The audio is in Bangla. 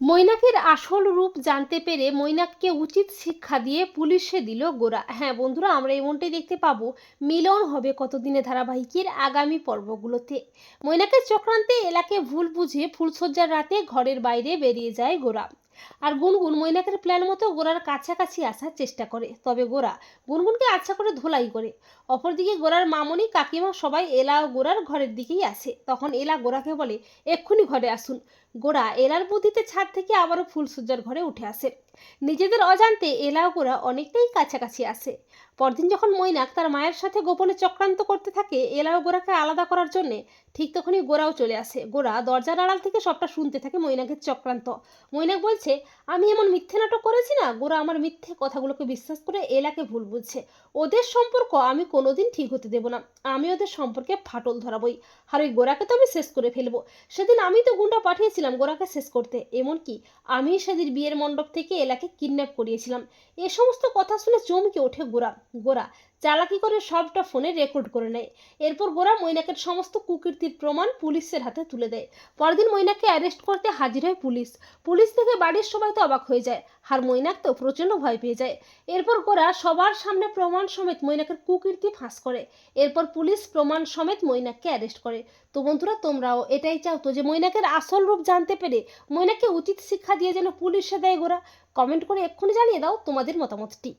মৈনাকের আসল রূপ জানতে পেরে মৈনাককে উচিত শিক্ষা দিয়ে পুলিশে দিল গোরা। হ্যাঁ বন্ধুরা, আমরা এমনটাই দেখতে পাবো। মিলন হবে কতদিনে ধারাবাহিকের আগামী পর্বগুলোতে। মৈনাকের চক্রান্তে এলাকে ভুল বুঝে ফুলসজ্জার রাতে ঘরের বাইরে বেরিয়ে যায় গোরা। আর গুনগুন মৈনাকের প্ল্যান মতো গোরার কাছাকাছি আসার চেষ্টা করে। তবে গোরা গুনগুনকে আচ্ছা করে ধোলাই করে। অপরদিকে গোরার মামনি, কাকিমা সবাই এলা ও গোরার ঘরের দিকেই আসে। তখন এলা গোরাকে বলে, এক্ষুনি ঘরে আসুন। গোরা এলার বুদ্ধিতে ছাদ থেকে আবারও ফুলসজ্জার ঘরে উঠে আসে। নিজেদের অজান্তে এলা ও গোরা অনেকটাই কাছাকাছি আসে। পরদিন যখন মৈনাক তার মায়ের সাথে গোপনে চক্রান্ত করতে থাকে, এলা ও গোরাকে আলাদা করার জন্য ঠিক তখনই গোরাও চলে আসে। গোরা দরজার আড়াল থেকে সবটা শুনতে থাকে মৈনাকের চক্রান্ত। মৈনাক বলছে, আমি এমন মিথ্যে নাটক করেছি না? গোরা আমার মিথ্যে কথাগুলোকে বিশ্বাস করে এলাকে ভুল বুঝছে। ওদের সম্পর্ক আমি কোনোদিন ঠিক হতে দেব না। আমি ওদের সম্পর্কে ফাটল ধরাবই। আর ওই গোরাকে তো আমি শেষ করে ফেলব। সেদিন আমি তো গুন্ডা পাঠিয়েছিলাম গোরাকে শেষ করতে। এমনকি আমি সেদিন বিয়ের মণ্ডপ থেকে এলাকে কিডন্যাপ করিয়েছিলাম। এ সমস্ত কথা শুনে চমকে ওঠে গোরা। গোরা চালাকি করে সবটা ফোনে রেকর্ড করে নেয়। এরপর গোরা মৈনাকের সমস্ত কুকীর্তির প্রমাণ পুলিশের হাতে তুলে দেয়। পরদিন মৈনাককে অ্যারেস্ট করতে হাজির হয় পুলিশ। পুলিশ থেকে বাড়ির সবাই তো অবাক হয়ে যায়। আর মৈনাক তো প্রচণ্ড ভয় পেয়ে যায়। এরপর গোরা সবার সামনে প্রমাণ সমেত মৈনাকের কুকীর্তি ফাঁস করে। এরপর পুলিশ প্রমাণ সমেত মৈনাককে অ্যারেস্ট করে। তো বন্ধুরা, তোমরাও এটাই চাও তো যে মৈনাকের আসল রূপ জানতে পেরে মৈনাককে উচিত শিক্ষা দিয়ে যেন পুলিশে দেয় গোরা। কমেন্ট করে এক্ষুনি জানিয়ে দাও তোমাদের মতামতটি।